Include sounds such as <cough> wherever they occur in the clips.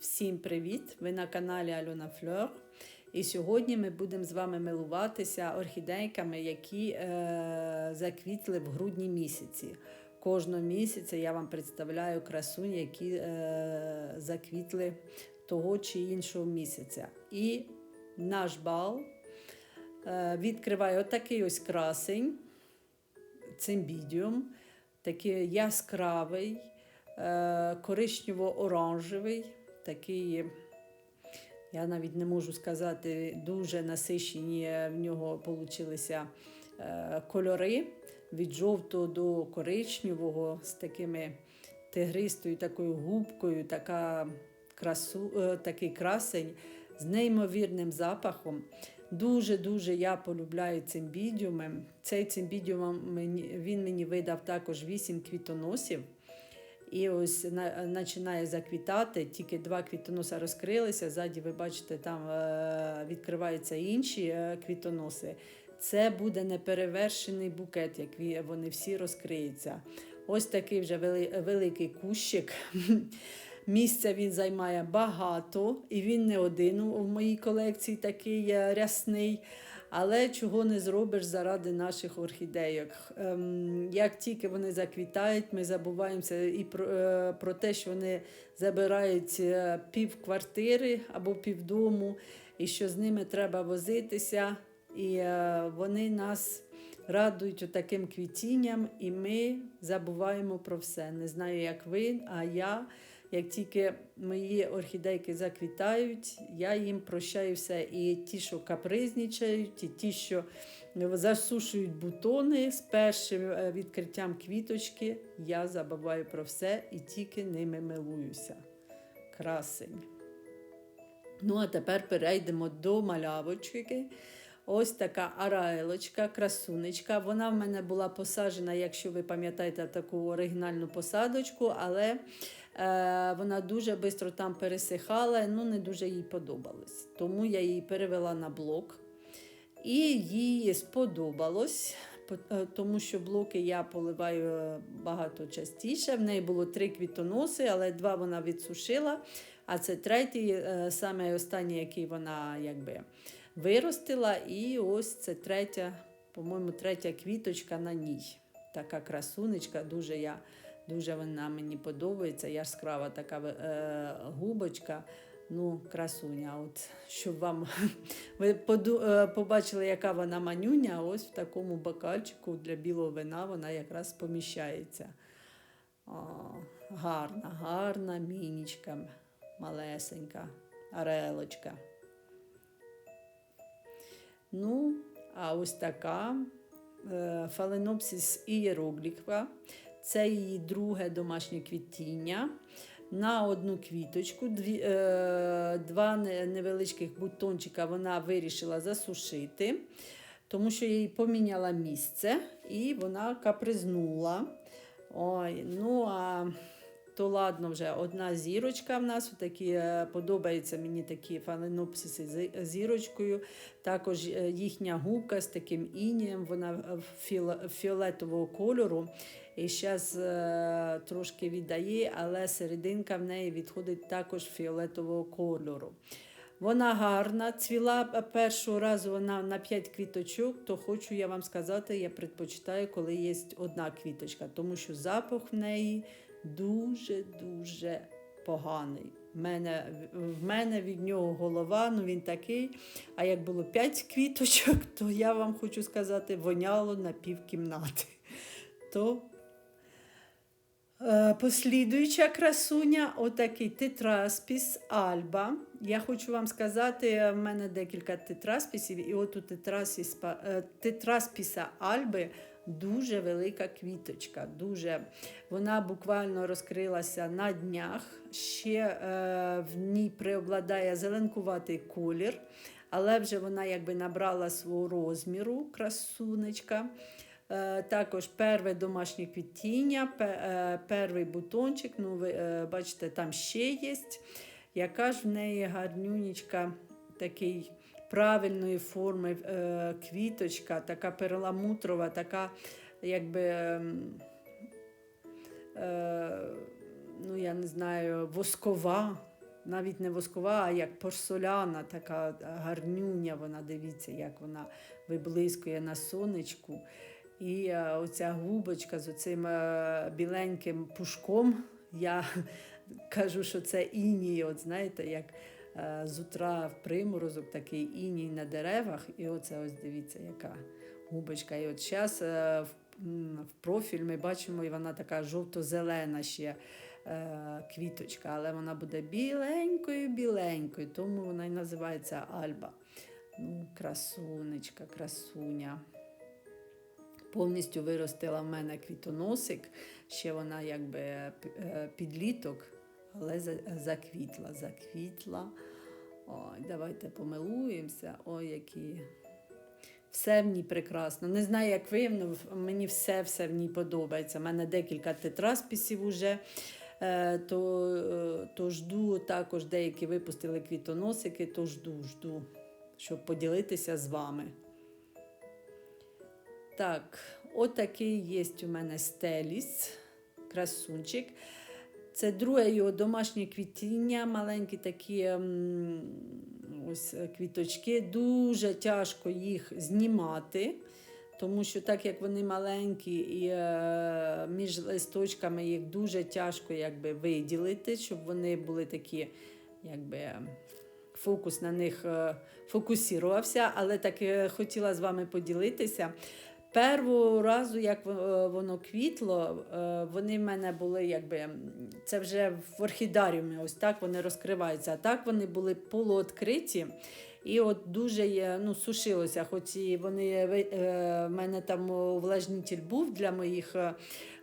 Всім привіт! Ви на каналі Альона Фльор. І сьогодні ми будемо з вами милуватися орхідейками, які е, заквітли в грудні місяці. Кожного місяця я вам представляю красунь, які е, заквітли того чи іншого місяця. І наш бал е, відкриває отакий ось красень, цимбідіум, такий яскравий, е, коричнево-оранжевий, такий, я навіть не можу сказати, дуже насичені в нього получилися е, кольори від жовтого до коричневого з такими тигристою такою губкою, така красу, е, такий красень з неймовірним запахом. Дуже-дуже я полюбляю цимбідіуми. Цей цимбідіум він мені видав також 8 квітоносів. І ось на, починає заквітати, тільки два квітоноса розкрилися. Ззаді, ви бачите, там е, відкриваються інші е, квітоноси. Це буде неперевершений букет, як вони всі розкриються. Ось такий вже вели, великий кущик. <laughs> Місця він займає багато, і він не один у моїй колекції такий е, рясний. Але чого не зробиш заради наших орхідейок. Ем, як тільки вони заквітають, ми забуваємося і про, е, про те, що вони забирають е, пів квартири або півдому, і що з ними треба возитися. І е, вони нас радують таким квітінням, і ми забуваємо про все. Не знаю, як ви, а я. Як тільки мої орхідейки заквітають, я їм прощаю все. І ті, що капризнічають, і ті, що засушують бутони з першим е, відкриттям квіточки, я забуваю про все і тільки ними милуюся. Красень. Ну, а тепер перейдемо до малявочки. Ось така араелочка, красунечка. Вона в мене була посаджена, якщо ви пам'ятаєте, таку оригінальну посадочку, але е, вона дуже швидко там пересихала, ну не дуже їй подобалось. Тому я її перевела на блок. І їй сподобалось, е, тому що блоки я поливаю е, багато частіше. В неї було три квітоноси, але два вона відсушила. А це третій, е, саме останній, який вона якби виростила. І ось це третя, по-моєму, третя квіточка на ній. Така красунечка, дуже я. Дуже вона мені подобається. Яскрава така е, губочка. Ну, красуня. От щоб вам <laughs> ви е, побачили, яка вона манюня, ось в такому бокальчику для білого вина вона якраз поміщається. О, гарна, гарна мінічка, малесенька, арелочка. Ну, а ось така е, фаленопсис ієрогліфа. Це її друге домашнє квітіння. На одну квіточку, дві, е, два невеличких бутончика вона вирішила засушити, тому що їй поміняла місце і вона капризнула. Ой, ну а то ладно, вже одна зірочка в нас. Такі, е, подобаються мені такі фаленопсиси з зірочкою. Також е, їхня губка з таким інієм, вона фіолетового кольору. І зараз е, трошки віддає, але серединка в неї відходить також фіолетового кольору. Вона гарна, цвіла першого разу вона на 5 квіточок, то хочу я вам сказати, я предпочитаю, коли є одна квіточка, тому що запах в неї дуже-дуже поганий. В мене, в мене від нього голова, ну він такий. А як було 5 квіточок, то я вам хочу сказати, воняло на півкімнати. <laughs> То Е, Послідуюча красуня, отакий тетраспіс Альба. Я хочу вам сказати, в мене декілька тетраспісів, і от у е, тетраспіса Альби дуже велика квіточка. Дуже. Вона буквально розкрилася на днях. Ще е, в ній преобладає зеленкуватий колір, але вже вона якби набрала свого розміру, красунечка. Е, Також перше домашнє квітіння, е, перший бутончик. Ну, ви е, бачите, там ще є. Яка ж в неї гарнюнічка, такий правильної форми е, квіточка, така перламутрова, така, якби. ем, Е, ну, я не знаю, воскова, навіть не воскова, а як порцеляна, така гарнюня. Вона дивіться, як вона виблискує на сонечку. І е, оця губочка з оцим біленьким пушком. Я <laughs> кажу, що це іній, от знаєте, як з утра в приморозок такий іній на деревах. І оце ось дивіться, яка губочка. І от зараз в, профіль ми бачимо, і вона така жовто-зелена ще е, квіточка, але вона буде біленькою, біленькою, тому вона і називається Альба. Ну, красунечка, красуня. Повністю виростила в мене квітоносик. Ще вона якби е, підліток, але заквітла, заквітла. Ой, давайте помилуємося. Ой, які. Все в ній прекрасно. Не знаю, як ви, але мені все, все в ній подобається. У мене декілька тетрасписів уже. Е, То, е, то жду також деякі випустили квітоносики, то жду, жду, щоб поділитися з вами. Так, отакий є у мене стеліс, красунчик. Це друге його домашнє квітіння, маленькі такі ось е, квіточки. Дуже тяжко їх знімати, тому що так як вони маленькі і е, між листочками їх дуже тяжко якби, виділити, щоб вони були такі, якби. Фокус на них е, фокусувався, але так хотіла з вами поділитися. Першого разу, як воно квітло, е, вони в мене були якби це вже в орхідаріумі, ось так вони розкриваються. А так вони були полуоткриті. І от дуже ну, сушилося, хоч і вони е, в мене там увлажнитель був для моїх е,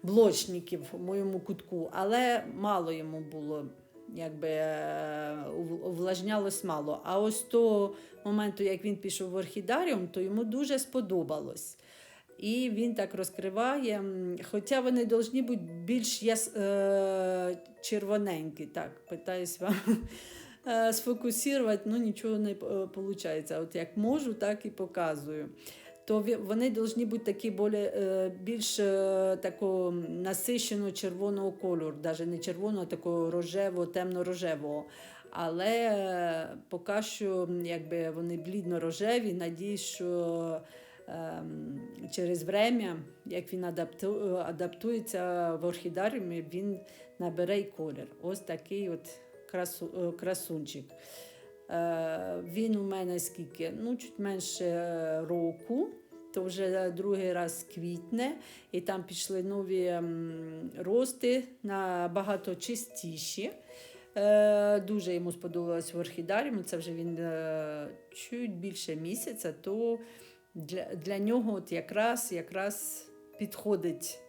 блочників в моєму кутку, але мало йому було. Якби е, увлажнялось мало. А ось того моменту, як він пішов в орхідаріум, то йому дуже сподобалось. І він так розкриває. Хоча вони повинні бути більш яс... е... червоненькі. Так, питаюсь вам <laughs> е, сфокусувати, ну нічого не виходить. От як можу, так і показую. То вони повинні бути такі болі, е, більш е, такого насищеного червоного кольору, навіть не червоного, а такого рожевого, темно-рожевого. Але е, поки що якби вони блідно-рожеві, надіюсь, що через время, як він адапту, адаптується в орхідаріумі, він набере й колір. Ось такий от красу, е, красунчик. Е, він у мене скільки? Ну, чуть менше е, року. То вже другий раз квітне, і там пішли нові рости набагато чистіші. Дуже йому сподобалось в орхідаріумі. Це вже він чуть більше місяця, то для, для нього от якраз, якраз підходить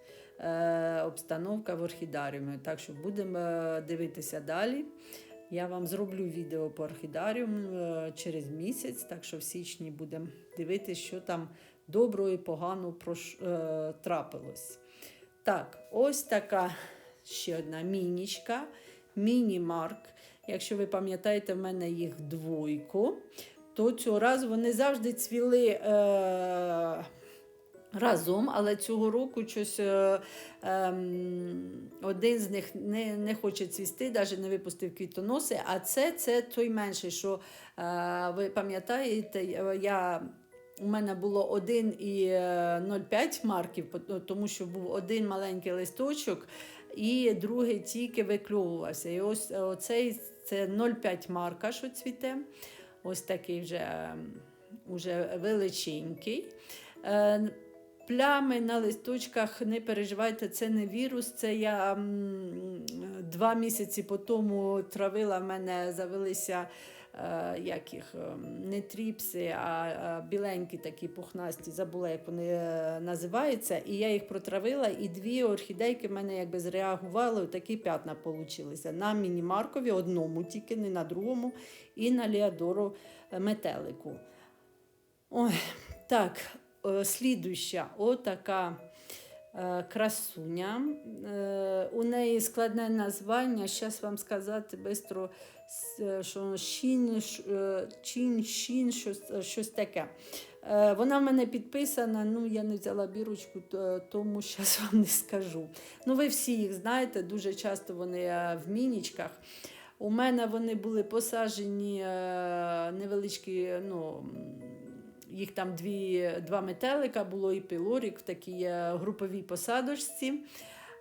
е, обстановка в орхідаріумі. Так що будемо е, дивитися далі. Я вам зроблю відео по орхідаріуму е, через місяць, так що в січні будемо дивитися, що там доброго і поганого прош... е, трапилось. Так, ось така ще одна мінічка, міні-марк. Якщо ви пам'ятаєте, в мене їх двойко, то цього разу вони завжди цвіли е, разом, але цього року щось е, ем, один з них не, не хоче цвісти, навіть не випустив квітоноси. А це, це той менший, що е, ви пам'ятаєте, я. У мене було 1,05 марків, тому що був один маленький листочок, і другий тільки викльовувався. І ось оцей це 0,5 марка, що цвіте. Ось такий вже, ем, уже величенький. Е, Плями на листочках, не переживайте, це не вірус. Це я два місяці по тому травила, в мене завелися як їх, е, не тріпси, а, біленькі такі пухнасті, забула, як вони е, називаються. І я їх протравила, і дві орхідейки в мене якби зреагували, такі п'ятна получилися. На мінімаркові, одному тільки, не на другому, і на Леодору е, метелику. Ой, так, е, слідуща, отака е, красуня. Е, у неї складне названня. Зараз вам сказати швидко, що шін, е, чин, шін, щось, е, щось таке. Е, Вона в мене підписана, ну я не взяла бірочку, тому зараз вам не скажу. Ну, ви всі їх знаєте, дуже часто вони е, в мінічках. У мене вони були посаджені е, невеличкі, ну, їх там дві, два метелика, було і пілорік в такій е, груповій посадочці.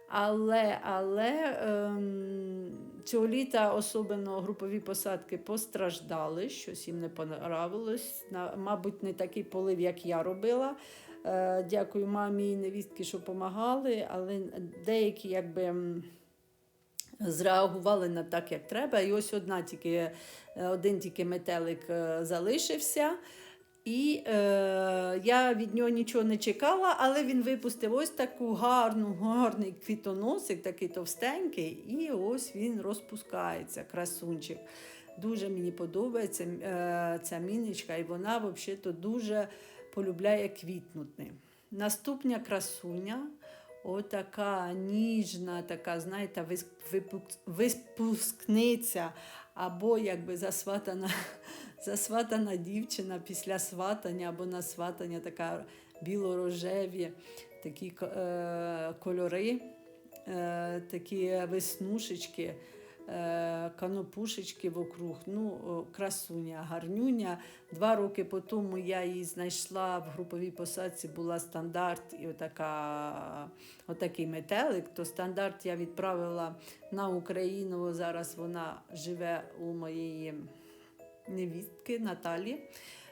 Але, але ем, цього літа особливо групові посадки постраждали, щось їм не понравилось. На, мабуть, не такий полив, як я робила. Е, дякую мамі і невістки, що допомагали, але деякі якби. Зреагували на так, як треба. І ось одна тільки, е, один тільки метелик е, залишився. І е, я від нього нічого не чекала, але він випустив ось таку гарну, гарний квітоносик, такий товстенький, і ось він розпускається, красунчик. Дуже мені подобається е, ця мінічка, і вона взагалі дуже полюбляє квітнути. Наступна красуня. Отака ніжна, така, знаєте, вис- випук- випускниця, або якби засватана, <laughs> засватана дівчина після сватання, або на сватання така біло-рожеві такі е, кольори, е, такі веснушечки, канопушечки вокруг. Ну, красуня, гарнюня. Два роки по тому я її знайшла в груповій посадці, була стандарт і отака, отакий метелик. То стандарт я відправила на Україну. Зараз вона живе у моєї невістки Наталі,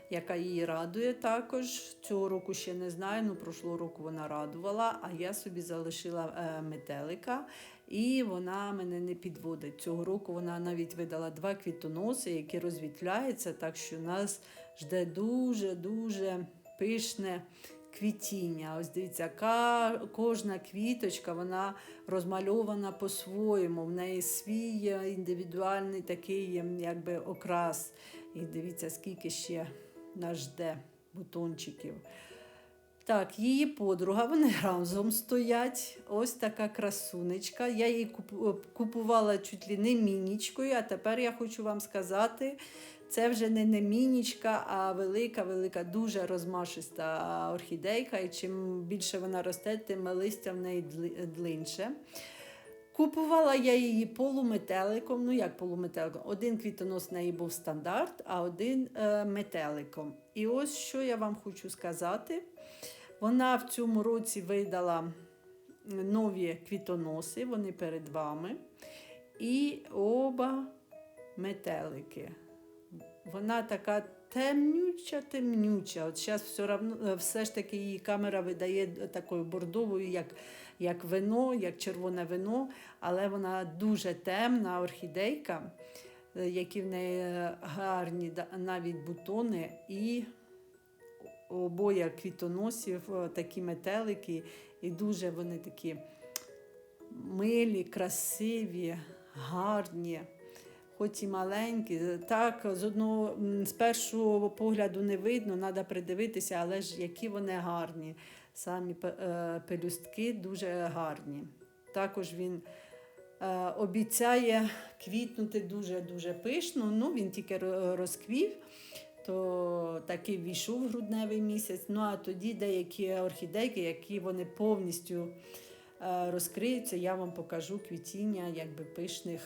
яка її радує також. Цього року ще не знаю, ну прошлого року вона радувала, а я собі залишила е, метелика. І вона мене не підводить. Цього року вона навіть видала два квітоноси, які розвітляються, так що нас жде дуже-дуже пишне квітіння. Ось дивіться, кожна квіточка вона розмальована по-своєму. В неї свій е, індивідуальний такий ем, якби окрас. І дивіться, скільки ще нас жде бутончиків. Так, її подруга, вони <laughs> разом стоять. Ось така красунечка. Я її купувала чуть ли не мінічкою, а тепер я хочу вам сказати, це вже не, не мінічка, а велика, велика, дуже розмашиста орхідейка. І чим більше вона росте, тим листя в неї длинше. Купувала я її полуметеликом. Ну як полуметеликом? Один квітонос в неї був стандарт, а один е, метеликом. І ось що я вам хочу сказати. Вона в цьому році видала нові квітоноси, вони перед вами. І оба метелики. Вона така темнюча, темнюча. От зараз все, равно, все ж таки її камера видає такою бордовою, як, як вино, як червоне вино, але вона дуже темна орхідейка, е, які в неї е, гарні навіть бутони і обоє квітоносів, е, такі метелики, і дуже вони такі милі, красиві, гарні. Хоч і маленькі, так з одного з першого погляду не видно, треба придивитися, але ж які вони гарні. Самі е, пелюстки дуже гарні. Також він е, обіцяє квітнути дуже-дуже пишно. Ну, він тільки розквів, то такий війшов грудневий місяць. Ну а тоді деякі орхідейки, які вони повністю е, розкриються, я вам покажу квітіння якби пишних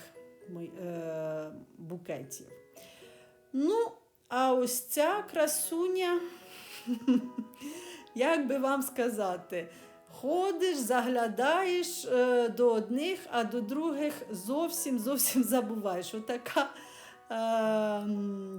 е, букетів. Ну, а ось ця красуня, <laughs> як би вам сказати, ходиш, заглядаєш е, до одних, а до других зовсім зовсім забуваєш. Отака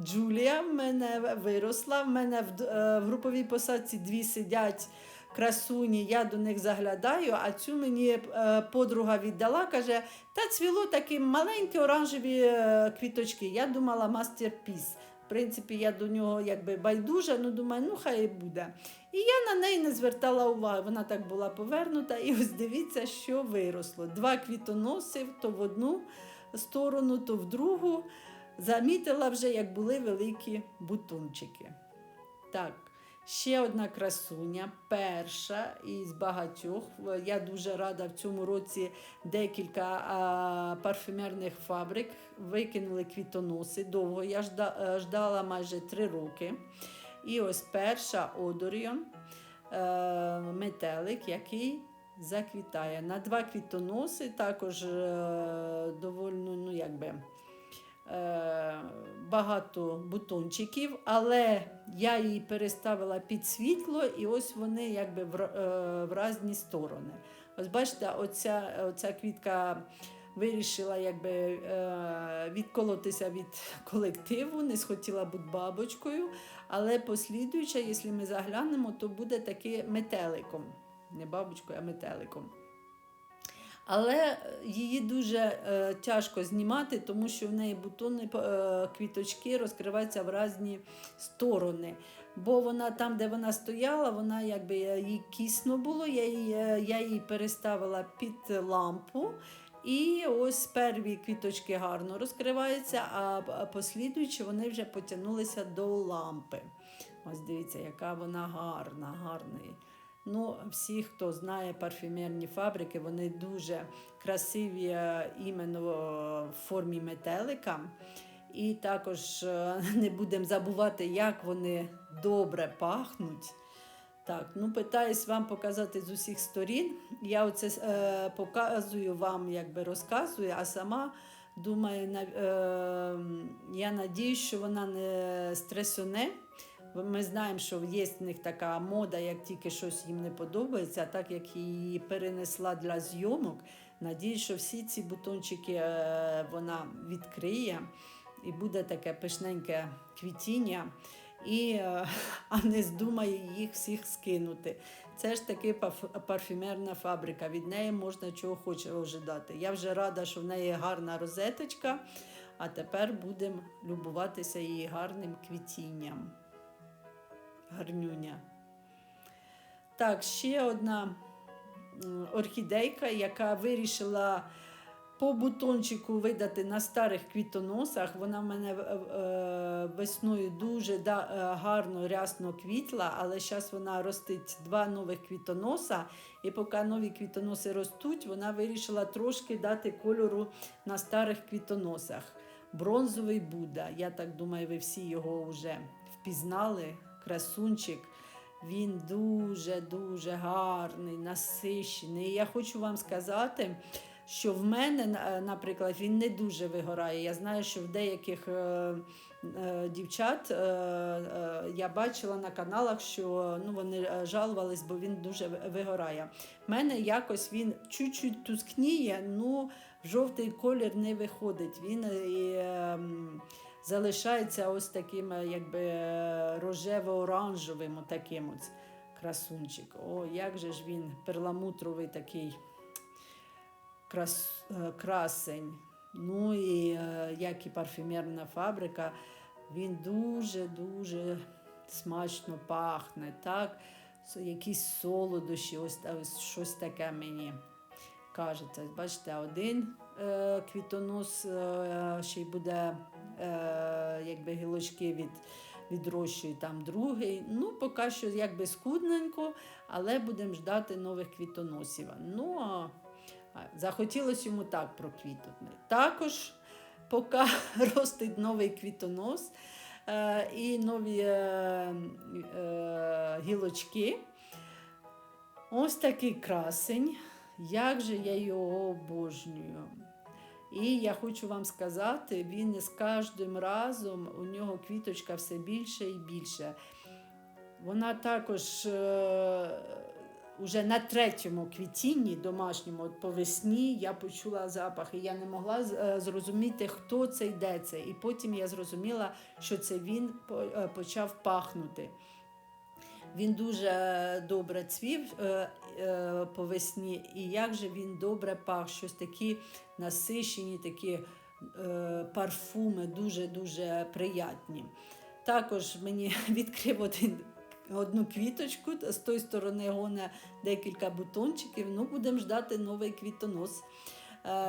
Джулія в мене виросла. В мене в, е, в груповій посадці дві сидять красуні, я до них заглядаю, а цю мені е, подруга віддала, каже, та цвіло такі маленькі оранжеві е, квіточки. Я думала мастерпіс. В принципі, я до нього якби байдужа, ну думаю, ну хай і буде. І я на неї не звертала уваги. Вона так була повернута, і ось дивіться, що виросло. Два квітоноси то в одну сторону, то в другу. Замітила вже, як були великі бутончики. Так, ще одна красуня, перша із багатьох. Я дуже рада в цьому році декілька а, парфюмерних фабрик викинули квітоноси. Довго я е, ждала майже три роки. І ось перша Одоріон е, метелик, який заквітає. На два квітоноси також е, доволі, ну якби. Е, багато бутончиків, але я її переставила під світло, і ось вони якби в, е, різні сторони. Ось бачите, оця, оця квітка вирішила якби, е, відколотися від колективу, не схотіла бути бабочкою, але послідуюча, якщо ми заглянемо, то буде таки метеликом. Не бабочкою, а метеликом. Але її дуже е, тяжко знімати, тому що в неї бутони, е, квіточки розкриваються в різні сторони. Бо вона там, де вона стояла, вона якби е, їй кісно було. Я її, е, я її переставила під лампу. І ось перві квіточки гарно розкриваються, а послідуючі вони вже потягнулися до лампи. Ось дивіться, яка вона гарна, гарна. Ну, всі, хто знає парфюмерні фабрики, вони дуже красиві е, іменно в формі метелика. І також е, <laughs> не будемо забувати, як вони добре пахнуть. Так, ну питаюсь вам показати з усіх сторін. Я оце е, показую вам, якби розказую, а сама думаю, на, е, я надію, що вона не стресоне. Ми знаємо, що є в них така мода, як тільки щось їм не подобається, так як її перенесла для зйомок, надіюсь, що всі ці бутончики е, вона відкриє і буде таке пишненьке квітіння, і, е, <laughs> а не здумає їх всіх скинути. Це ж таки парфюмерна фабрика. Від неї можна чого хоче ожидати. Я вже рада, що в неї гарна розеточка, а тепер будемо любуватися її гарним квітінням гарнюня. Так, ще одна орхідейка, яка вирішила по бутончику видати на старих квітоносах. Вона в мене е, е, весною дуже е, гарно, рясно квітла, але зараз вона ростить два нових квітоноса. І поки нові квітоноси ростуть, вона вирішила трошки дати кольору на старих квітоносах. Бронзовий Будда. Я так думаю, ви всі його вже впізнали. Красунчик. Він дуже-дуже гарний, насищений. Я хочу вам сказати, що в мене, наприклад, він не дуже вигорає. Я знаю, що в деяких е, е, дівчат е, е, я бачила на каналах, що ну, вони е, жалувались, бо він дуже вигорає. В мене якось він чуть-чуть тускніє, ну жовтий колір не виходить. Він е, ем, залишається ось таким, е, якби е, рожево-оранжевим, таким ось красунчик. О, як же ж він перламутровий такий крас, е, красень. Ну і як і парфюмерна фабрика, він дуже-дуже смачно пахне. Так? Якісь солодощі, ось, ось щось таке мені кажеться. Бачите, один е, квітонос е, ще й буде, якби гілочки від, відрощують, там другий. Ну, поки що якби скудненько, але будемо ждати нових квітоносів. Ну, а захотілося йому так проквітнути. Також, поки <laughs> ростить новий квітонос е, і нові е, е, гілочки, ось такий красень. Як же я його обожнюю. І я хочу вам сказати, він з кожним разом у нього квіточка все більше і більше. Вона також е, уже на третьому квітінні домашньому, от по весні, я почула запах, і я не могла е, зрозуміти, хто це йде це. І потім я зрозуміла, що це він е, почав пахнути. Він дуже добре цвів е, е, по весні, і як же він добре пах, щось такі насищені, такі е, парфуми, дуже-дуже приятні. Також мені <laughs> відкрив один, одну квіточку, з тої сторони гоне декілька бутончиків. Ну, будемо ждати новий квітонос,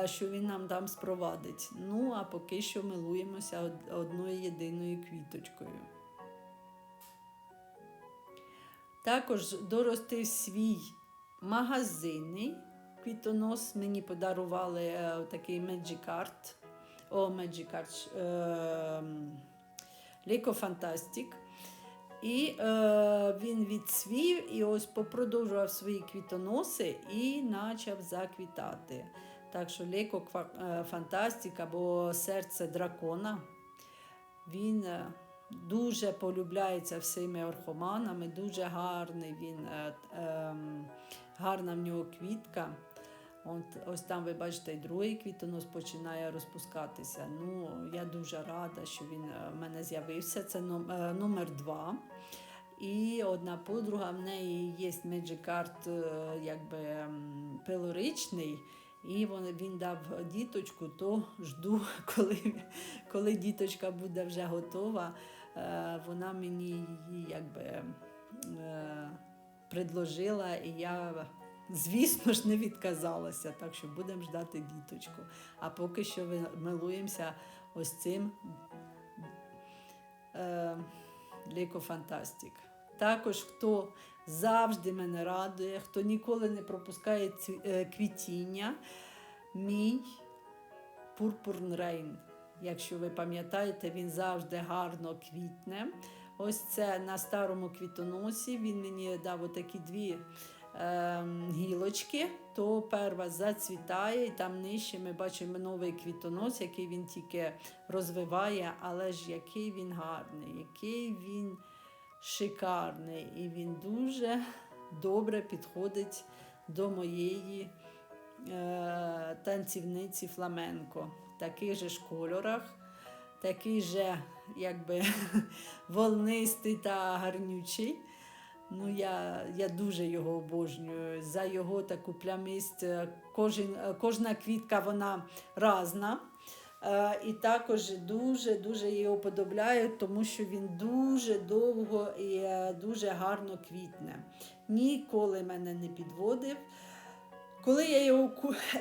що він нам там спровадить. Ну, а поки що милуємося од- одною єдиною квіточкою. Також доростив свій магазинний квітонос. Мені подарували е, такий Magic Art. О, Magic Art. Е, Ліко Фантастик. І е, він відсвів і ось попродовжував свої квітоноси і почав заквітати. Так що Лейко е, Фантастик або серце дракона. Він дуже полюбляється всіми орхоманами, дуже гарний він, е, ем, гарна в нього квітка. От, ось там ви бачите, і другий квітонос починає розпускатися. Ну, я дуже рада, що він е, в мене з'явився. Це е, номер два. І одна подруга, в неї є е, якби пилоричний, і він дав діточку, то жду, <laughs> коли, коли діточка буде вже готова. Е, Вона мені її якби е, предложила, і я, звісно ж, не відказалася. Так що будемо ждати діточку. А поки що милуємося ось цим е, Ліко Фантастик. Також хто завжди мене радує, хто ніколи не пропускає квітіння, мій Purpurn Rain. Якщо ви пам'ятаєте, він завжди гарно квітне. Ось це на старому квітоносі. Він мені дав отакі дві е, гілочки, то перва зацвітає, і там нижче ми бачимо новий квітонос, який він тільки розвиває, але ж який він гарний, який він шикарний. І він дуже добре підходить до моєї е, танцівниці фламенко. Таких же ж кольорах, такий же, якби <laughs> волнистий та гарнючий. Ну, я, я дуже його обожнюю. За його таку плямість. е, Кожен, е, кожна квітка вона разна. Е, І також дуже-дуже його подобляю, тому що він дуже довго і дуже гарно квітне. Ніколи мене не підводив. Коли я його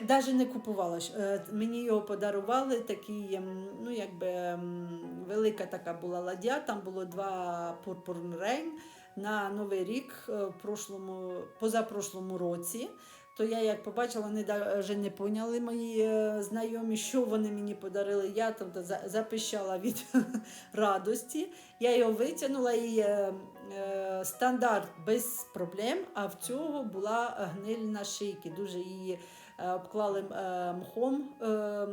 навіть <laughs> не купувала, е, мені його подарували, такий, ем, ну якби ем, велика така була ладя, там було два пурпурн рейн на Новий рік е, в прошлому, позапрошлому році. То я як побачила, вони навіть не поняли мої е, знайомі, що вони мені подарили. Я там запищала від <laughs> радості. Я його витягнула і е, е, стандарт без проблем. А в цього була гниль на шийки. Дуже її е, обклали е, мхом е,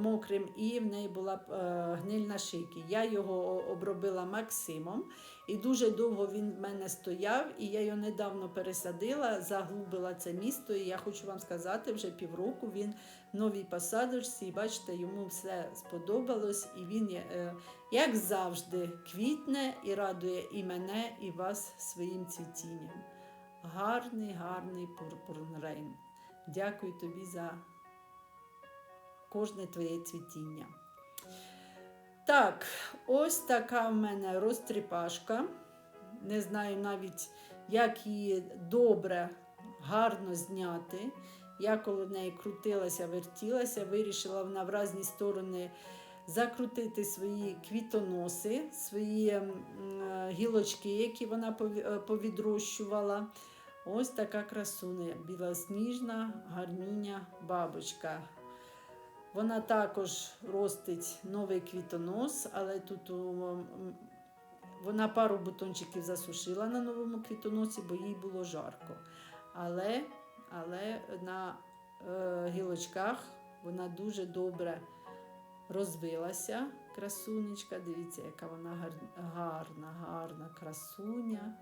мокрим, і в неї була е, гниль на шийки. Я його обробила Максимом. І дуже довго він в мене стояв, і я його недавно пересадила, заглубила це місто. І я хочу вам сказати, вже півроку він новій посадочці, і бачите, йому все сподобалось, і він, е, як завжди, квітне і радує і мене, і вас своїм цвітінням. Гарний, гарний пурпурн-рейн. Дякую тобі за кожне твоє цвітіння. Так, ось така в мене розтріпашка. Не знаю навіть, як її добре, гарно зняти. Я коло неї крутилася, вертілася, вирішила вона в різні сторони закрутити свої квітоноси, свої е, гілочки, які вона е, повідрощувала. Ось така красуня, білосніжна, гарнюня бабочка. Вона також ростить новий квітонос, але тут вона пару бутончиків засушила на новому квітоносі, бо їй було жарко. Але, але на е, гілочках вона дуже добре розвилася. Красунечка. Дивіться, яка вона гарна, гарна красуня.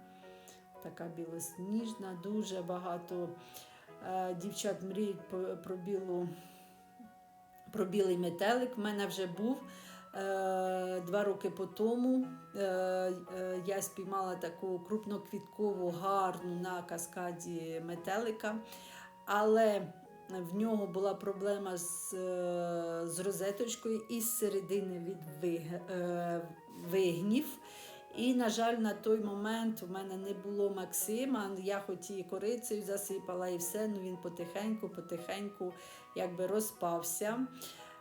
Така білосніжна, дуже багато е, дівчат мріють про, білу про білий метелик. У мене вже був е, два роки по тому. Е, е, я спіймала таку крупноквіткову, гарну на каскаді метелика, але в нього була проблема з, з розеточкою і з середини від виг- вигнів. І, на жаль, на той момент у мене не було Максима. Я хоч і корицею засипала і все, ну він потихеньку, потихеньку якби розпався.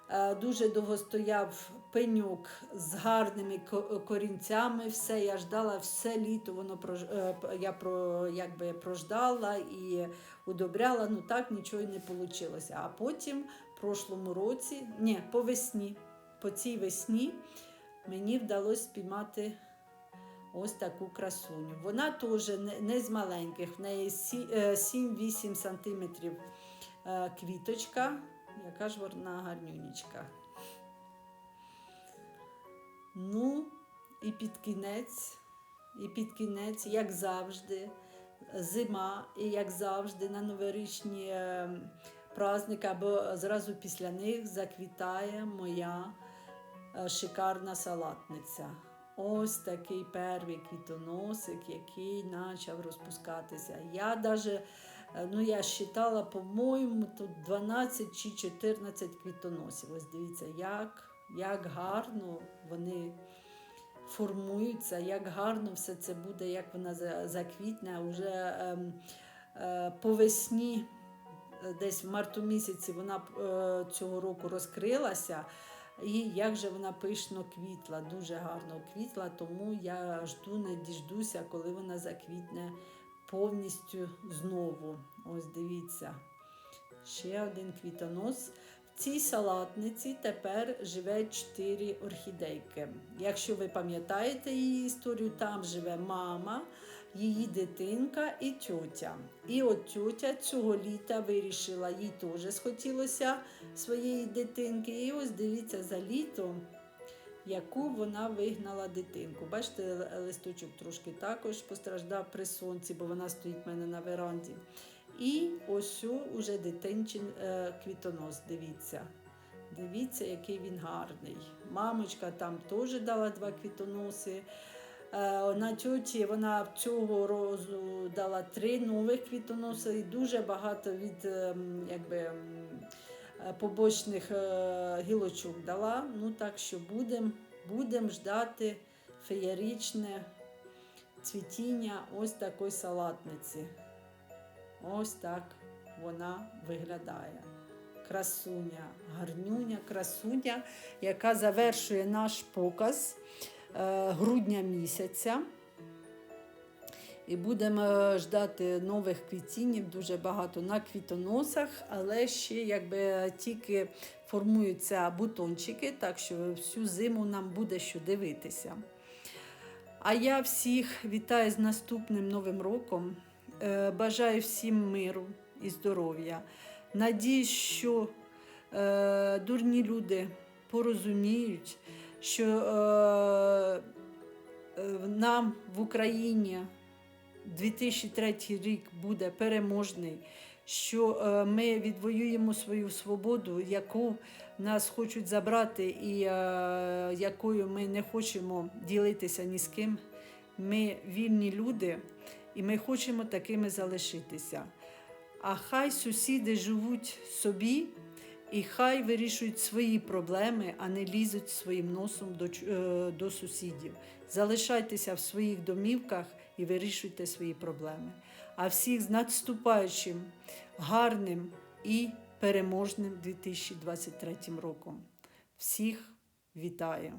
Е, Дуже довго стояв пеньок з гарними корінцями. Все я ждала все літо. Воно е, я про якби прождала і удобряла. Ну так нічого не вийшло. А потім, в прошлому році, ні, по весні, по цій весні мені вдалося спіймати ось таку красуню. Вона теж не, з маленьких, в неї е, 7-8 сантиметрів е, квіточка, яка ж вона гарнюнічка. Ну, і під кінець, і під кінець, як завжди, зима, і як завжди, на новорічні е, праздники, або зразу після них заквітає моя е, шикарна салатниця. Ось такий перший квітоносик, який почав розпускатися. Я даже, е, ну я считала, по-моєму, тут 12 чи 14 квітоносів. Ось дивіться, як, як гарно вони формуються, як гарно все це буде, як вона за- заквітне уже ем, е, по весні, е, десь в марту місяці вона е, цього року розкрилася. І як же вона пишно квітла, дуже гарно квітла, тому я жду, не діждуся, коли вона заквітне повністю знову. Ось дивіться. Ще один квітонос. В цій салатниці тепер живе чотири орхідейки. Якщо ви пам'ятаєте її історію, там живе мама, її дитинка і тьотя. І от тьотя цього літа вирішила, їй теж схотілося своєї дитинки. І ось дивіться за літо, яку вона вигнала дитинку. Бачите, листочок трошки також постраждав при сонці, бо вона стоїть в мене на веранді. І ось уже дитинчин е, квітонос, дивіться. Дивіться, який він гарний. Мамочка там теж дала два квітоноси. Е, на тьоті вона цього розу дала три нових квітоноси і дуже багато від ем, якби, ем, е, побочних е, гілочок дала. Ну так що будемо будем ждати феєричне цвітіння ось такої салатниці. Ось так вона виглядає. Красуня, гарнюня, красуня, яка завершує наш показ грудня місяця. І будемо е, ждати нових квітінів, дуже багато на квітоносах, але ще якби тільки формуються бутончики, так що всю зиму нам буде що дивитися. А я всіх вітаю з наступним новим роком. Е, Бажаю всім миру і здоров'я. Надіюсь, що е, дурні люди порозуміють, що е, е, нам в Україні 2003 рік буде переможний, що е, ми відвоюємо свою свободу, яку нас хочуть забрати, і е, якою ми не хочемо ділитися ні з ким. Ми вільні люди, і ми хочемо такими залишитися. А хай сусіди живуть собі, і хай вирішують свої проблеми, а не лізуть своїм носом до, е, до сусідів. Залишайтеся в своїх домівках і вирішуйте свої проблеми. А всіх з надступаючим, гарним і переможним 2023 роком. Всіх вітаю!